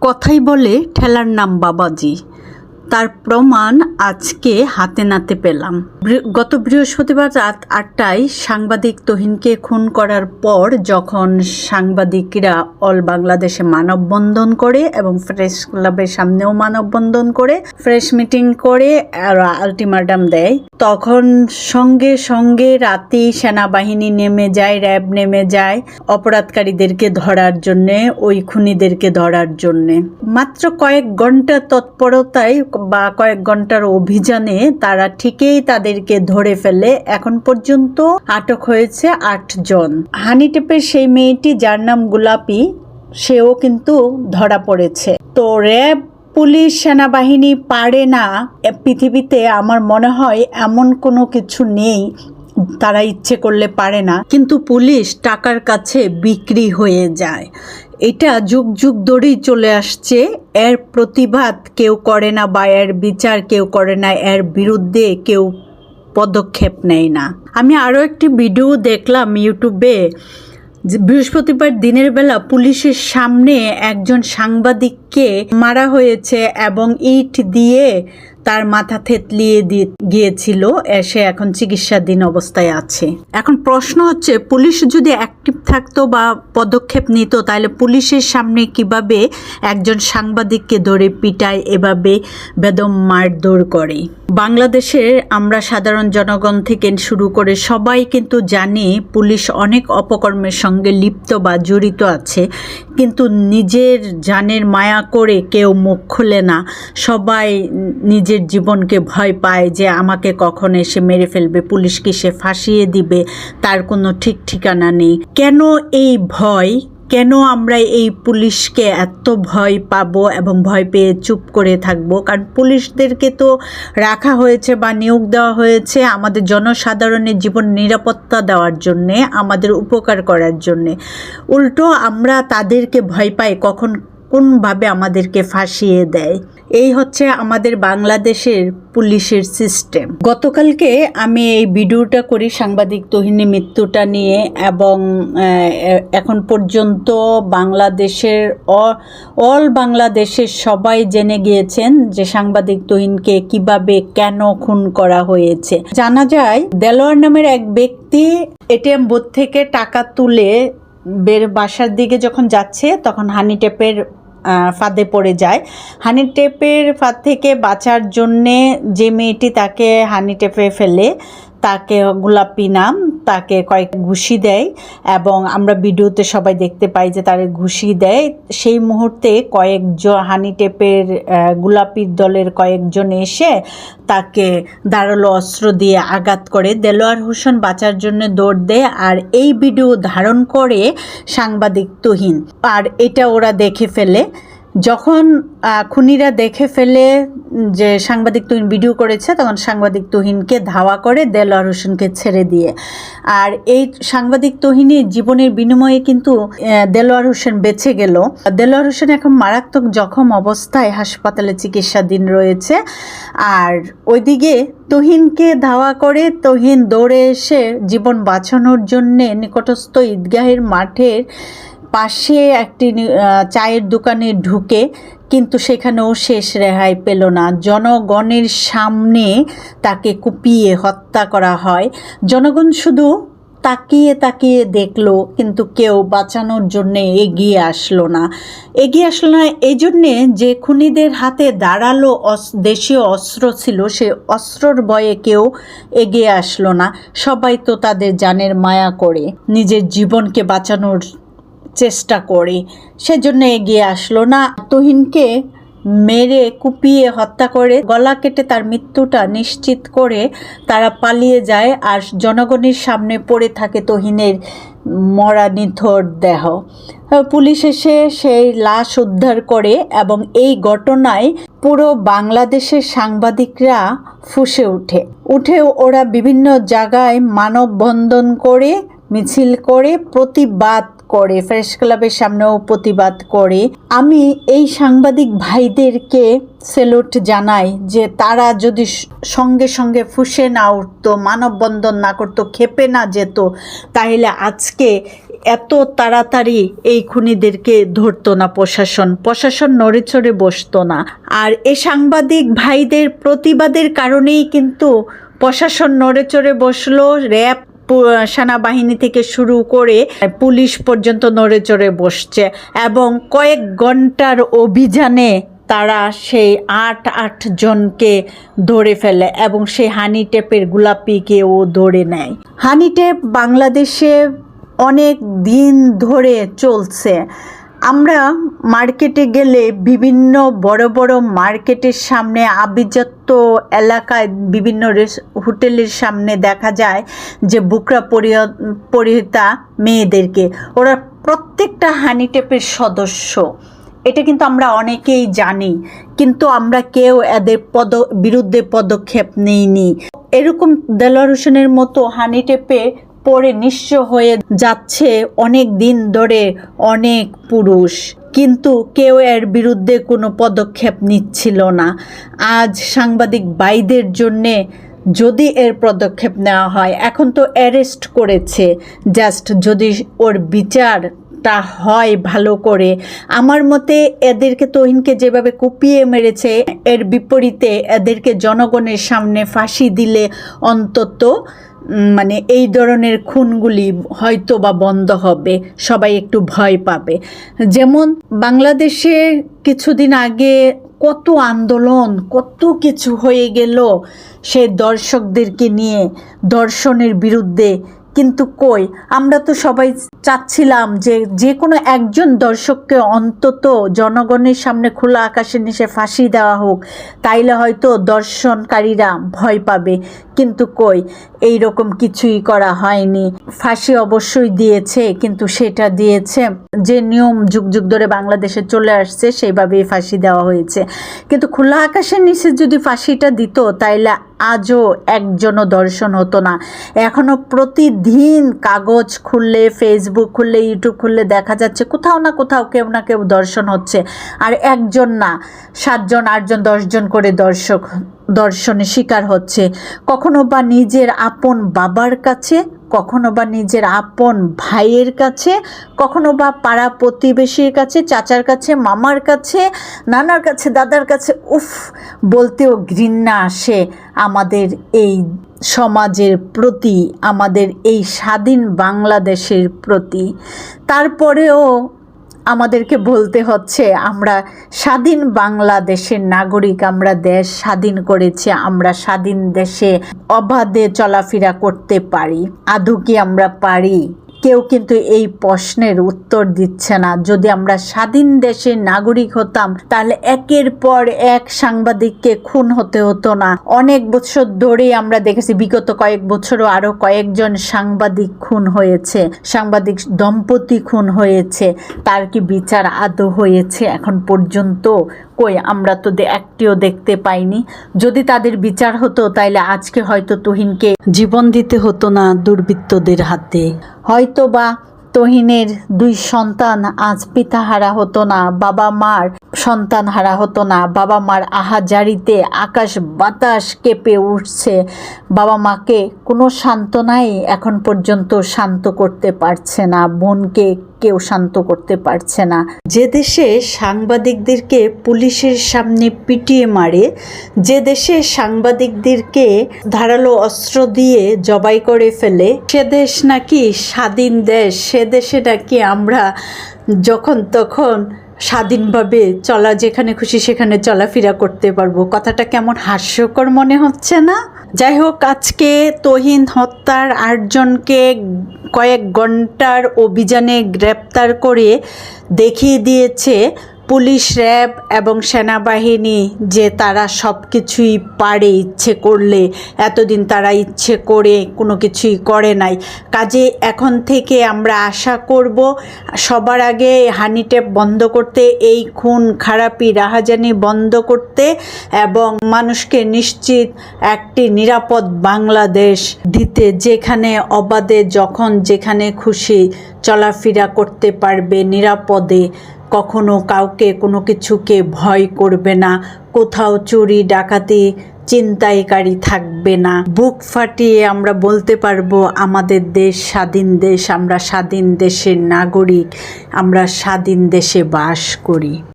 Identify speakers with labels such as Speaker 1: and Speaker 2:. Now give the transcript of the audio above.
Speaker 1: কথাই বলে ঠেলার নাম বাবাজি। তার প্রমাণ আজকে হাতে নাতে পেলাম। গত বৃহস্পতিবার রাত আটটায় সাংবাদিক তহিনকে খুন করার পর যখন সাংবাদিকরা অল বাংলাদেশে মানববন্ধন করে এবং ফ্রেশ ক্লাবের সামনেও মানববন্ধন করে ফ্রেশ মিটিং করে আলটিমেটাম দেয়, তখন সঙ্গে সঙ্গে রাতেই সেনাবাহিনী নেমে যায়, র্যাব নেমে যায় অপরাধকারীদেরকে ধরার জন্যে, ওই খুনিদেরকে ধরার জন্যে। মাত্র কয়েক ঘণ্টা তৎপরতায় বা কয়েক ঘণ্টার অভিযানে তারা ঠিকই তাদেরকে ধরে ফেলে। এখন পর্যন্ত আটক হয়েছে আট জন। হানিটেপের সেই মেয়েটি যার নাম গোলাপি, সেও কিন্তু ধরা পড়েছে। তো র্যাব, পুলিশ, সেনাবাহিনী পারে না। পৃথিবীতে আমার মনে হয় এমন কোনো কিছু নেই তারা ইচ্ছে করলে পারে না। কিন্তু পুলিশ টাকার কাছে বিক্রি হয়ে যায়। এটা যুগ যুগ ধরেই চলে আসছে। এর প্রতিবাদ কেউ করে না বা এর বিচার কেউ করে না। এর বিরুদ্ধে কেউ পদক্ষেপ নেয় না। আমি আরও একটি ভিডিও দেখলাম ইউটিউবে বৃহস্পতিবার দিনের বেলা পুলিশের সামনে একজন সাংবাদিককে মারা হয়েছে এবং ইট দিয়ে তার মাথা থেতলিয়ে দিয়ে গিয়েছিল এসে এখন চিকিৎসাধীন অবস্থায় আছে। এখন প্রশ্ন হচ্ছে, পুলিশ যদি অ্যাক্টিভ থাকতো বা পদক্ষেপ নিত, তাহলে পুলিশের সামনে কীভাবে একজন সাংবাদিককে ধরে পিটায়, এভাবে বেদম মারধর করে? বাংলাদেশের আমরা সাধারণ জনগণ থেকে শুরু করে সবাই কিন্তু জানি পুলিশ অনেক অপকর্মের সঙ্গে লিপ্ত বা জড়িত আছে। কিন্তু নিজের জানের মায়া করে কেউ মুখ খোলে না। সবাই নিজের জীবনকে ভয় পায় যে আমাকে কখন এসে মেরে ফেলবে, পুলিশ কি সে ফাঁসিয়ে দিবে, তার কোনো ঠিক ঠিকানা নেই। কেন এই ভয়? কেন আমরা এই পুলিশকে এত ভয় পাব এবং ভয় পেয়ে চুপ করে থাকব? কারণ পুলিশদেরকে তো রাখা হয়েছে বা নিয়োগ দেওয়া হয়েছে আমাদের জনসাধারণের জীবন নিরাপত্তা দেওয়ার জন্যে, আমাদের উপকার করার জন্যে। উল্টো আমরা তাদেরকে ভয় পাই, কখন কোনভাবে আমাদেরকে ফাঁসিয়ে দেয়। এই হচ্ছে আমাদের বাংলাদেশের পুলিশের সিস্টেম। গতকালকে আমি এই ভিডিওটা করি সাংবাদিক তহিনী মৃত্যুটা নিয়ে এবং এখন পর্যন্ত বাংলাদেশের অল বাংলাদেশের সবাই জেনে গিয়েছেন যে সাংবাদিক তহিনকে কীভাবে কেন খুন করা হয়েছে। জানা যায়, দেলোয়ার নামের এক ব্যক্তি এটিএম বুথ থেকে টাকা তুলে বের বাসার দিকে যখন যাচ্ছে, তখন হানি টেপের ফাঁদে পড়ে যায়। হানি টেপের ফাঁদ থেকে বাঁচার জন্যে যে মেয়েটি তাকে হানি টেপে ফেলে, তাকে গোলাপি নাম তাকে কয়েক ঘুষি দেয় এবং আমরা ভিডিওতে সবাই দেখতে পাই যে তার ঘুষি দেয়। সেই মুহূর্তে কয়েকজন হানি টেপের গোলাপির দলের কয়েকজন এসে তাকে ধারালো অস্ত্র দিয়ে আঘাত করে। দেলোয়ার হোসেন বাঁচার জন্য দৌড় দেয় আর এই ভিডিও ধারণ করে সাংবাদিক তুহিন। আর এটা ওরা দেখে ফেলে। যখন খুনিরা দেখে ফেলে যে সাংবাদিক তুহিন ভিডিও করেছে, তখন সাংবাদিক তুহিনকে ধাওয়া করে দেলোয়ার হোসেনকে ছেড়ে দিয়ে। আর এই সাংবাদিক তুহিনের জীবনের বিনিময়ে কিন্তু দেলোয়ার হোসেন বেঁচে গেল। দেলোয়ার হোসেন এখন মারাত্মক জখম অবস্থায় হাসপাতালে চিকিৎসাধীন রয়েছে। আর ওইদিকে তহিনকে ধাওয়া করে তহিন দৌড়ে এসে জীবন বাঁচানোর জন্যে নিকটস্থ ঈদগাহের মাঠের পাশে একটি চায়ের দোকানে ঢুকে কিন্তু সেখানেও শেষ রেহাই পেল না। জনগণের সামনে তাকে কুপিয়ে হত্যা করা হয়। জনগণ শুধু তাকিয়ে তাকিয়ে দেখল, কিন্তু কেউ বাঁচানোর জন্যে এগিয়ে আসলো না। এগিয়ে আসলো না এই জন্যে যে খুনিদের হাতে দাঁড়াল দেশীয় অস্ত্র ছিল, সে অস্ত্রর ভয়ে কেউ এগিয়ে আসলো না। সবাই তো তাদের জানের মায়া করে নিজের জীবনকে বাঁচানোর চেষ্টা করে। সেজন্য এগিয়ে আসলো না। তহিনকে মেরে, কুপিয়ে হত্যা করে, গলা কেটে তার মৃত্যুটা নিশ্চিত করে তারা পালিয়ে যায় আর জনগণের সামনে পড়ে থাকে তহিনের মরা নিথর দেহ। পুলিশ এসে সেই লাশ উদ্ধার করে এবং এই ঘটনায় পুরো বাংলাদেশের সাংবাদিকরা ফুসে ওঠে। উঠে ওরা বিভিন্ন জায়গায় মানববন্ধন করে মিছিল করে প্রতিবাদ করে প্রেস ক্লাবের সামনেও প্রতিবাদ করে। আমি এই সাংবাদিক ভাইদেরকে সেলুট জানাই যে তারা যদি সঙ্গে সঙ্গে ফুসে না উঠতো, মানববন্ধন না করতো, খেপে না যেত, তাহলে আজকে এত তাড়াতাড়ি এই খুনিদেরকে ধরতো না প্রশাসন। প্রশাসন নড়েচড়ে বসতো না। আর এই সাংবাদিক ভাইদের প্রতিবাদের কারণেই কিন্তু প্রশাসন নড়েচড়ে বসল র্যাব সেনাবাহিনী থেকে শুরু করে পুলিশ পর্যন্ত নড়ে চড়ে বসছে এবং কয়েক ঘণ্টার অভিযানে তারা সেই আট আট জনকে ধরে ফেলে এবং সেই হানি টেপের গোলাপিকেও ধরে নেয়। হানি টেপ বাংলাদেশে অনেক দিন ধরে চলছে। আমরা মার্কেটে গেলে বিভিন্ন বড় বড় মার্কেটের সামনে, আভিজাত্য এলাকায় বিভিন্ন হোটেলের সামনে দেখা যায় যে বুকরা পরিহ- পরিহিতা মেয়েদেরকে। ওরা প্রত্যেকটা হানিটেপের সদস্য। এটা কিন্তু আমরা অনেকেই জানি, কিন্তু আমরা কেউ এদের পদ, বিরুদ্ধে পদক্ষেপ নেইনি। এরকম দেলোয়ার হোসেনের মতো হানিটেপে পড়ে নিঃস্ব হয়ে যাচ্ছে অনেক দিন ধরে অনেক পুরুষ। কিন্তু কেউ এর বিরুদ্ধে কোনো পদক্ষেপ নিচ্ছিল না। আজ সাংবাদিক বাইদের জন্যে যদি এর পদক্ষেপ নেওয়া হয়, এখন তো অ্যারেস্ট করেছে। জাস্ট যদি ওর বিচারটা হয় ভালো করে। আমার মতে এদেরকে তহিনকে যেভাবে কুপিয়ে মেরেছে, এর বিপরীতে এদেরকে জনগণের সামনে ফাঁসি দিলে অন্তত মানে এই ধরনের খুনগুলি হয়তো বা বন্ধ হবে, সবাই একটু ভয় পাবে। যেমন বাংলাদেশে কিছুদিন আগে কত আন্দোলন, কত কিছু হয়ে গেল, সে দর্শকদেরকে নিয়ে দর্শনের বিরুদ্ধে কিন্তু কই? আমরা তো সবাই চাচ্ছিলাম যে যে কোনো একজন দর্শককে অন্তত জনগণের সামনে খোলা আকাশের নিচে ফাঁসি দেওয়া হোক, তাইলে হয়তো দর্শনকারীরা ভয় পাবে। কিন্তু কই? এই রকম কিছুই করা হয়নি। ফাঁসি অবশ্যই দিয়েছে, কিন্তু সেটা দিয়েছে যে নিয়ম যুগ যুগ ধরে বাংলাদেশে চলে আসছে, সেইভাবেই ফাঁসি দেওয়া হয়েছে। কিন্তু খোলা আকাশের নিচে যদি ফাঁসিটা দিত, তাইলে আজও একজনও দর্শন হতো না। এখনও প্রতিদিন কাগজ খুললে ফেসবুক খুললে ইউটিউব খুললে দেখা যাচ্ছে কোথাও না কোথাও কেউ না কেউ দর্শন হচ্ছে। আর একজন না, সাতজন, আটজন, দশজন করে দর্শক দর্শনের শিকার হচ্ছে। কখনো বা নিজের আপন বাবার কাছে কখনো বা নিজের আপন ভাইয়ের কাছে, কখনো বা পাড়া প্রতিবেশীর কাছে, চাচার কাছে, মামার কাছে, নানার কাছে, দাদার কাছে, উফ, বলতেও ঘৃণা আসে আমাদের এই সমাজের প্রতি, আমাদের এই স্বাধীন বাংলাদেশের প্রতি। তারপরেও আমাদেরকে বলতে হচ্ছে, আমরা স্বাধীন বাংলাদেশের নাগরিক, আমরা দেশ স্বাধীন করেছি, আমরা স্বাধীন দেশে অবাধে চলাফেরা করতে পারি। আধুকি আমরা পারি? কেউ কিন্তু এই প্রশ্নের উত্তর দিচ্ছে না। যদি আমরা স্বাধীন দেশের নাগরিক হতাম, তাহলে একের পর এক সাংবাদিককে খুন হতে হতো না। অনেক বছর ধরে আমরা দেখেছি, বিগত কয়েক বছরও আরও কয়েকজন সাংবাদিক খুন হয়েছে। সাংবাদিক দম্পতি খুন হয়েছে, তার কি বিচার আদৌ হয়েছে এখন পর্যন্ত? কই আমরা তো একটিও দেখতে পাইনি। যদি তাদের বিচার হতো, তাইলে আজকে হয়তো তুহিনকে জীবন দিতে হতো না দুর্বৃত্তদের হাতে। হয়তো বা তহিনের দুই সন্তান আজ পিতা হারা হতো না বাবা মার সন্তান হারা হতো না বাবা মার আহাজারিতে আকাশ বাতাস কেঁপে উঠছে। বাবা মাকে কোনো সান্ত্বনাই এখন পর্যন্ত শান্ত করতে পারছে না। বোনকে কেউ শান্ত করতে পারছে না। যে দেশে সাংবাদিকদেরকে পুলিশের সামনে পিটিয়ে মারে, যে দেশে সাংবাদিকদেরকে ধারালো অস্ত্র দিয়ে জবাই করে ফেলে, সে দেশ নাকি স্বাধীন দেশ, সে দেশে নাকি আমরা যখন তখন স্বাধীনভাবে চলা, যেখানে খুশি সেখানে চলাফেরা করতে পারব। কথাটা কেমন হাস্যকর মনে হচ্ছে না? যাই হোক আজকে তহিন হত্যার আটজনকে কয়েক ঘণ্টার অভিযানে গ্রেপ্তার করে দেখিয়ে দিয়েছে পুলিশ, র্যাব এবং সেনাবাহিনী যে তারা সব কিছুই পারে ইচ্ছে করলে, এতদিন তারা ইচ্ছে করে কোনো কিছুই করে নাই। কাজে এখন থেকে আমরা আশা করব, সবার আগে হানি ট্যাপ বন্ধ করতে, এই খুন খারাপি রাহাজানি বন্ধ করতে এবং মানুষকে নিশ্চিত একটি নিরাপদ বাংলাদেশ দিতে, যেখানে অবাধে, যখন যেখানে খুশি চলাফেরা করতে পারবে নিরাপদে। কখনো কাউকে কোনো কিছুকে ভয় করবে না, কোথাও চুরি, ডাকাতি চিন্তাইকারী থাকবে না। বুক ফাটিয়ে আমরা বলতে পারব, আমাদের দেশ স্বাধীন দেশ, আমরা স্বাধীন দেশের নাগরিক, আমরা স্বাধীন দেশে বাস করি।